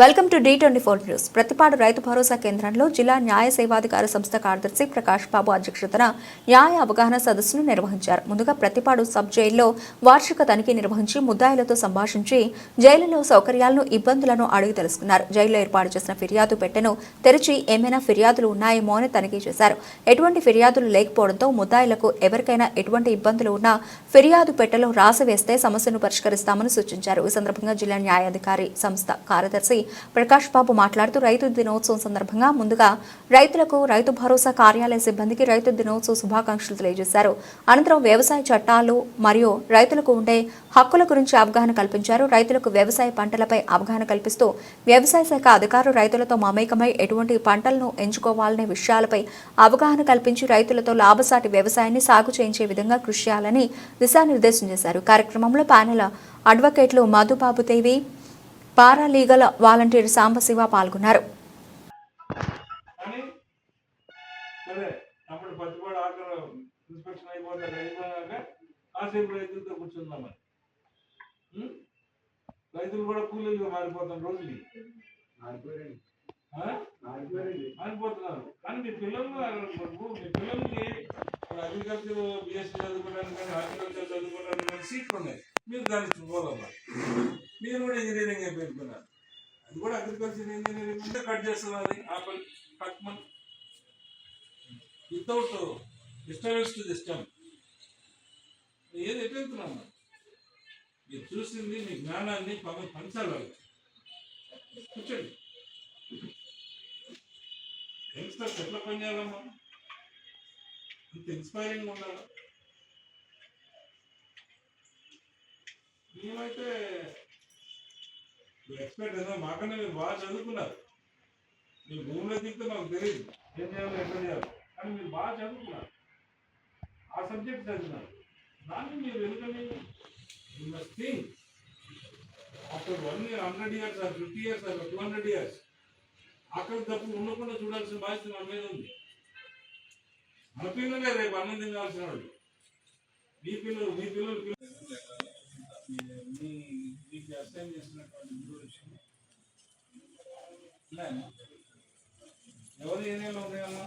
Welcome to the twenty four news. Prathipadu Rythu Bharosa కేంద్రంలో జిల్లా న్యాయ సేవాధికార సంస్థ కార్యదర్శి ప్రకాష్ బాబు అధ్యక్షతన న్యాయ అవగాహన సదస్సును నిర్వహించారు. ముందుగా ప్రతిపాడు సబ్ జైల్లో వార్షిక తనిఖీ నిర్వహించి ముద్దాయిలతో సంభాషించి జైలులో సౌకర్యాలను ఇబ్బందులను అడిగి తెలుసుకున్నారు. జైల్లో ఏర్పాటు చేసిన ఫిర్యాదు పెట్టెను తెరిచి ఏమైనా ఫిర్యాదులు ఉన్నాయేమో అని తనిఖీ చేశారు. ఎటువంటి ఫిర్యాదులు లేకపోవడంతో ముద్దాయిలకు ఎవరికైనా ఎటువంటి ఇబ్బందులు ఉన్నా ఫిర్యాదు పెట్టెలో రాసి వేస్తే సమస్యను పరిష్కరిస్తామని సూచించారు. ఈ సందర్భంగా జిల్లా న్యాయాధికారి సంస్థ కార్యదర్శి ప్రకాష్ బాబు మాట్లాడుతూ రైతు దినోత్సవం సందర్భంగా ముందుగా రైతులకు రైతు భరోసా కార్యాలయ సిబ్బందికి రైతు దినోత్సవ శుభాకాంక్షలు తెలియజేశారు. అనంతరం వ్యవసాయ చట్టాలు మరియు రైతులకు ఉండే హక్కుల గురించి అవగాహన కల్పించారు. రైతులకు వ్యవసాయ పంటలపై అవగాహన కల్పిస్తూ వ్యవసాయ శాఖ అధికారులు రైతులతో మమేకమై ఎటువంటి పంటలను ఎంచుకోవాలనే విషయాలపై అవగాహన కల్పించి రైతులతో లాభసాటి వ్యవసాయాన్ని సాగు చేయించే విధంగా కృషి చేయాలని దిశానిర్దేశం చేశారు. కార్యక్రమంలో ప్యానెల్ అడ్వకేట్లు మధుబాబు దేవి పారాలీగల్ వాలంటీర్ సాంబశివ పాల్గొన్నారు. రైతులు కూడా కూలీలుగా మారిపోతాం రోజులు మారిపోతున్నారు. కానీ మీ పిల్లలు మీ పిల్లల్ని అగ్రికల్చర్ బిఎస్సీ చదువుకోవడానికి కానీ హార్టికల్చర్ చదువుకోవడానికి కానీ సీట్లు ఉన్నాయి. మీరు దానికి పోదమ్మా మీరు కూడా ఇంజనీరింగ్ అయిపోయినారు అది కూడా అగ్రికల్చర్ ఇంజనీరింగ్ ఉంటే కట్ చేస్తున్నది ఆపల్ కట్మన్ వితౌట్ డిస్టర్బెన్స్ టు సిస్టమ్ ఏది ఎటు మీరు చూసింది మీ జ్ఞానాన్ని పని పంచాలి. కూర్చోండి. యంగ్స్టర్స్ ఎట్లా పని చేయాలమ్మా? ఇంత ఇన్స్పైరింగ్ ఉండాలి మేమైతే ఎక్స్పర్ట్ ఏదో మాకన్నా మీరు బాగా చదువుకున్నారు. మీ భూమిలో దిక్కు మాకు తెలియదు. ఏం చేయాలో ఎక్కడ చేయాలో. కానీ మీరు బాగా చదువుకున్నారు. ఆ సబ్జెక్ట్ చదివినారు. దాన్ని మీరు ఎందుకని? You must think after one year hundred years or fifty years or two hundred years అక్కడ తప్పు ఉండకుండా చూడాల్సిన బాధ్యత మన మీద ఉంది. మన పిల్లలే రేపు అన్నం తినాల్సిన వాళ్ళు. మీ పిల్లలు మీ పిల్లలు పిల్లలు ఇది మీకు అసైన్ చేసినటువంటి ఇంట్రొడక్షన్ ఉన్నాయమ్మా ఎవరి ఏరియాలో ఉన్నాయమ్మా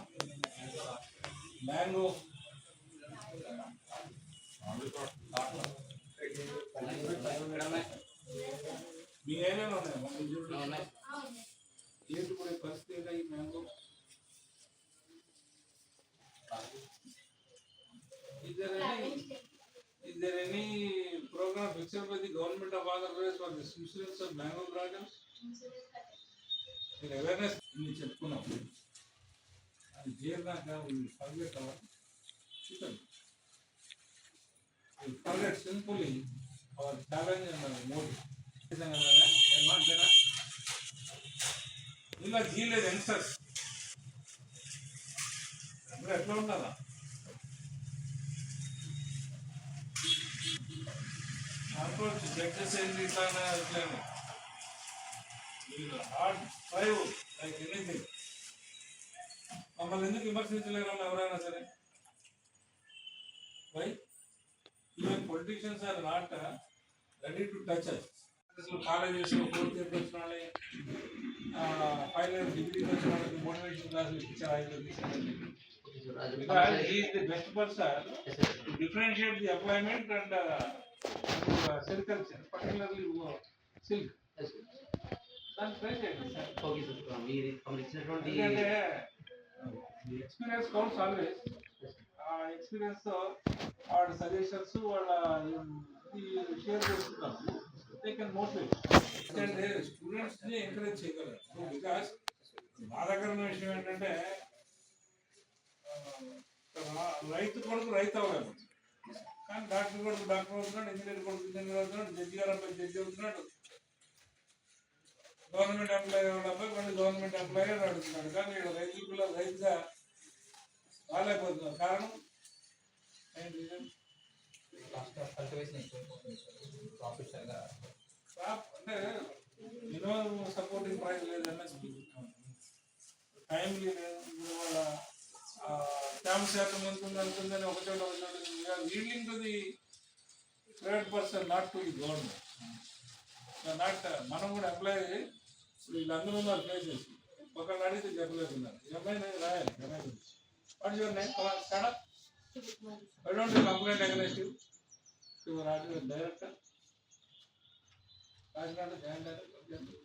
మ్యాంగో మీ ఏరియాలో ఉన్నాయమ్మా మీ చూడండి ఏంటి కూడా పరిస్థితి ఏంటో ఈ mango Is there any is there any program fixed by the government of Andhra Pradesh for the insurance of mango products? మీరు అవేర్నెస్ నేను చెప్పుకున్నాం అది చేరినాక ఫర్గెట్ అవ్వాలి చూడండి ఫర్గెట్ సింపుల్లీ అవర్ ఛాలెంజ్ అన్నారు మోడీ. ఏమంటేనా ఇలా జీలేదు యంగ్స్టర్స్ ఇప్పుడు ఎట్లా ఉండాలా? జడ్జెస్ ఏంటి ఇట్లానే ఇట్లానే హార్డ్ ఫైవ్ లైక్ ఎనీథింగ్. మమ్మల్ని ఎందుకు విమర్శించలేరమ్మా ఎవరైనా సరే? Why? Even politicians are not ready to touch us colleges fourth ఇయర్కి వచ్చిన వాళ్ళని ఫైనల్ ఇయర్ డిగ్రీకి వచ్చిన వాళ్ళకి మోటివేషన్ క్లాసులు ఇచ్చారు? ఐదు is the best person to differentiate the employment and uh, uh, దాన్ని ట్రై చేయండి సార్ ఓకే సార్ మీరు ఇచ్చినటువంటి ఎక్స్పీరియన్స్ కౌంట్స్ ఆల్వేస్ ఆ ఎక్స్పీరియన్స్తో వాళ్ళ సజెషన్స్ వాళ్ళ షేర్ చేసుకుంటాం దే కెన్ మోటివేట్ ఎందుకంటే స్టూడెంట్స్ని ఎంకరేజ్ చేయగలరు బికాస్ బాధాకరమైన విషయం ఏంటంటే రైతు కొడుకు రైతు అవ్వలేదు కానీ డాక్టర్ కొడుకు డాక్టర్ అవుతున్నాడు ఇంజనీర్ కొడుకు ఇంజనీర్ అవుతున్నాడు జడ్జి గారు అబ్బాయి జడ్జి అవుతున్నాడు. గవర్నమెంట్ ఎంప్లాయీ అబ్బాయి కొన్ని గవర్నమెంట్ ఎంప్లాయీ అడుగుతున్నాడు కానీ ఇక్కడ రైతు పిల్లలు రైతుగా రాలేకపోతున్నారు కారణం? అంటే మినిమం సపోర్టింగ్ ప్రైస్ లేదు ఎంఎస్పీ టైంలీ లేదు వాళ్ళ క్యాంప్ శాతం ఎంత ఉంది ఎంత ఒక చోట ఒక చోట leading to the private person not to the government not మనం కూడా అప్లై ఇప్పుడు వీళ్ళందరూ ఉన్నారు ప్లేసెస్ ఒకళ్ళు అడిగితే చెప్పలేకున్నారు ఈ అమ్మాయి రాయాలి అమ్మాయి గురించి. What your name start I don't complaint against your order director Kakinada joint director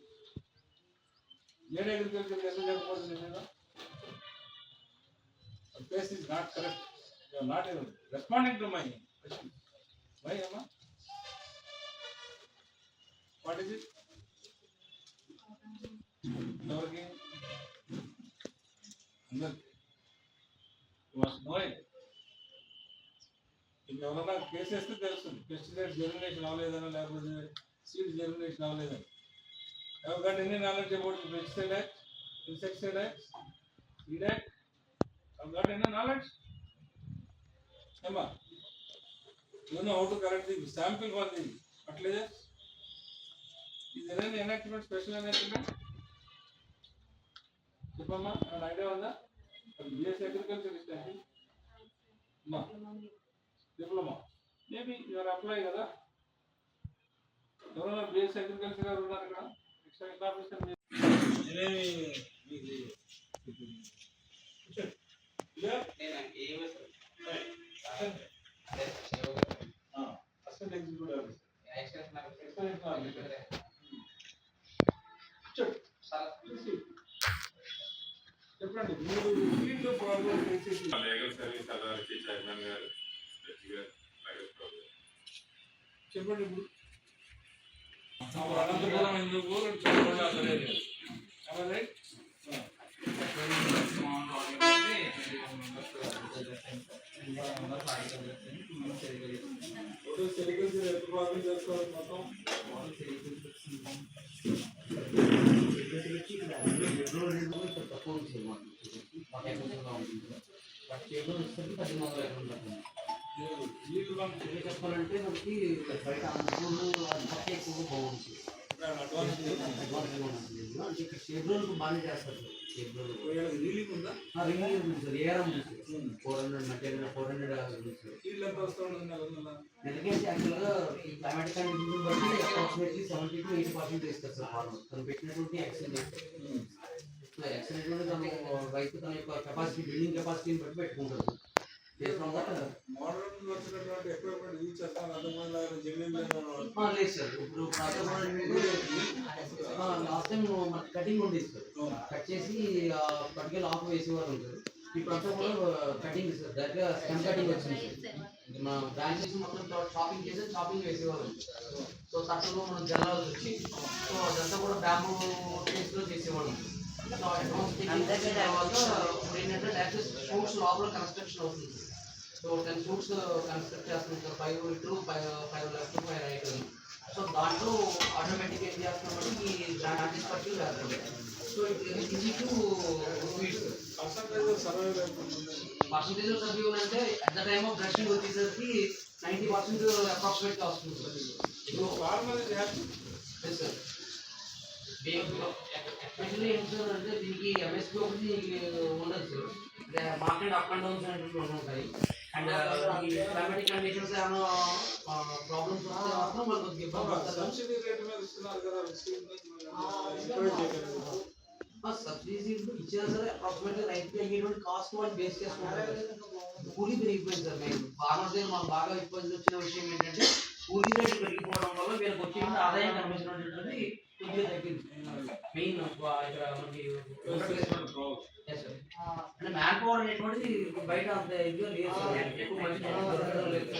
ఏడు అగ్రికల్చర్ ఎంత చెప్పకపోతుంది నేను? place is not correct you are not responding to my question why అమ్మా వాట్ ఇస్ ఇట్ ఎవరికి అందరికి మస్ట్ నో ఇట్ ఇంకెవరన్నా case వేస్తే తెలుస్తుంది పెస్టిసైడ్ జెర్మినేషన్ అవ్వలేదనో లేకపోతే సీడ్ జెర్మినేషన్ అవ్వలేదని ఎవరు గట్ ఎన్ని knowledge about pesticide act insecticide act seed act ఎవరు గట్ నాలెడ్జ్? ఏమా you know how correct the sample for అట్లేదే ఇది ఏదైనా స్పెషల్ ఎనాక్టిమెంట్ చెప్పమ్మా ఏమైనా ఐడియా ఉందా? బిఎస్ అగ్రికల్చర్ ఇస్తాండి అమ్మా డిప్లొమా మేబీ యువర్ అప్లై కదా? ఎవరైనా బిఎస్ అగ్రికల్చర్ గారు ఉన్నారు ఇక్కడ? Extra information ప్రాబ్లం చేసేసి లీగల్ సర్వీస్ అథారిటీ చైర్మన్ గారు జడ్జి గారు లీగల్ ప్రాబ్లం చెప్పండి ఇప్పుడు అప్పుడు అనంతపురం ఎందుకు చదవడం అసలేదు రైట్ ఒకటి సెలికల్చర్ ఎంత భాగం చేసుకోవాలి మొత్తం మీరు వీళ్ళు మనకి చెప్పాలంటే మనకి బయట అనుకూలు పక్క ఎక్కువ బాగుంటుంది అడ్వాన్స్ అంటే ఇక్కడ షెడ్యూల్ బాగానే చేస్తారు షెడ్యూల్ ఉందా రింగ్ ఉంది సార్ ఏఆర్ఎం ఉంది sir four hundred material four hundred ఉంది యాక్చువల్గా ఈ కండిషన్ బట్టి approximately seventy to eighty percent ఇస్తారు సార్ వాళ్ళు తను పెట్టినటువంటి యాక్సిడెంట్ యాక్సిడెంట్ రైతు తన యొక్క కెపాసిటీ బిల్డింగ్ కెపాసిటీని బట్టి పెట్టుకుంటారు లేదు. సార్. ఇప్పుడు లాస్ట్ టైం మనకి కటింగ్ ఉంది సార్. కట్ చేసి పట్టుకెళ్ళి ఆఫ్ వేసేవారు సార్ ఇప్పుడు అంతా కూడా కటింగ్ సార్. దగ్గర స్టెమ్ కటింగ్ వచ్చింది సార్. మన బ్రాంచెస్ మొత్తం షాపింగ్ చేసి షాపింగ్ వేసేవారు. సో తక్కువలో మనం జల్లాల్సి వచ్చి సో అదంతా కూడా బ్యాంబూ టేస్ట్లో చేసేవాళ్ళం సో అడ్వాన్స్ టెక్నిక్ వచ్చిన తర్వాత ఇప్పుడు ఏంటంటే డైరెక్ట్ షూట్స్ లోపల కన్స్ట్రక్షన్ అవుతుంది సో టెన్ షూట్స్ కన్స్ట్రక్ట్ చేస్తున్నాం సార్ ఫైవ్ ఇటు five five left five right so దాంట్లో ఆటోమేటిక్ ఏం చేస్తున్నామంటే ఈ బ్రాంచెస్ బట్టి వేస్తాం సో ఇది టు స్పీడ్ పర్సంటేజ్ సర్వైవ్ అయిపోతుంది పర్సంటేజ్ ఆఫ్ సర్వీ అంటే at the time of brushing వచ్చేసరికి నైంటీ పర్సెంట్ అప్రాక్సిమేట్గా వస్తుంది. సార్ ఇప్పుడు farmer is happy yes sir especially ఏంటి సార్ అంటే దీనికి ఎంఎస్పీ ఒకటి sir market up and downs అనేటువంటి ఉంటాయి అండ్ ఈ క్లైమాటిక్ కండిషన్స్ ఏమైనా ప్రాబ్లమ్స్ వస్తే మాత్రం మనకు కొద్దిగా ఇబ్బంది పడుతుంది సబ్సిడీ రేట్ మీద ఇస్తున్నారు కదా సబ్సిడీస్ ఇచ్చినా సరే రైతుకి అయ్యేటువంటి కాస్ట్ వాళ్ళు బేస్ చేసుకుంటారు కూలీ పెరిగిపోయింది సార్ మేము ఫార్మర్స్ దగ్గర మాకు బాగా ఇబ్బంది వచ్చిన విషయం ఏంటంటే కూలీ రేటు పెరిగిపోవడం వల్ల వీళ్ళకి వచ్చే ఆదాయం కనిపించినటువంటిది తగ్గింది. మెయిన్ ఇక్కడ మనకి. అంటే మ్యాన్ పవర్ అనేటువంటిది బయట అంత ఎక్కువ లేదు.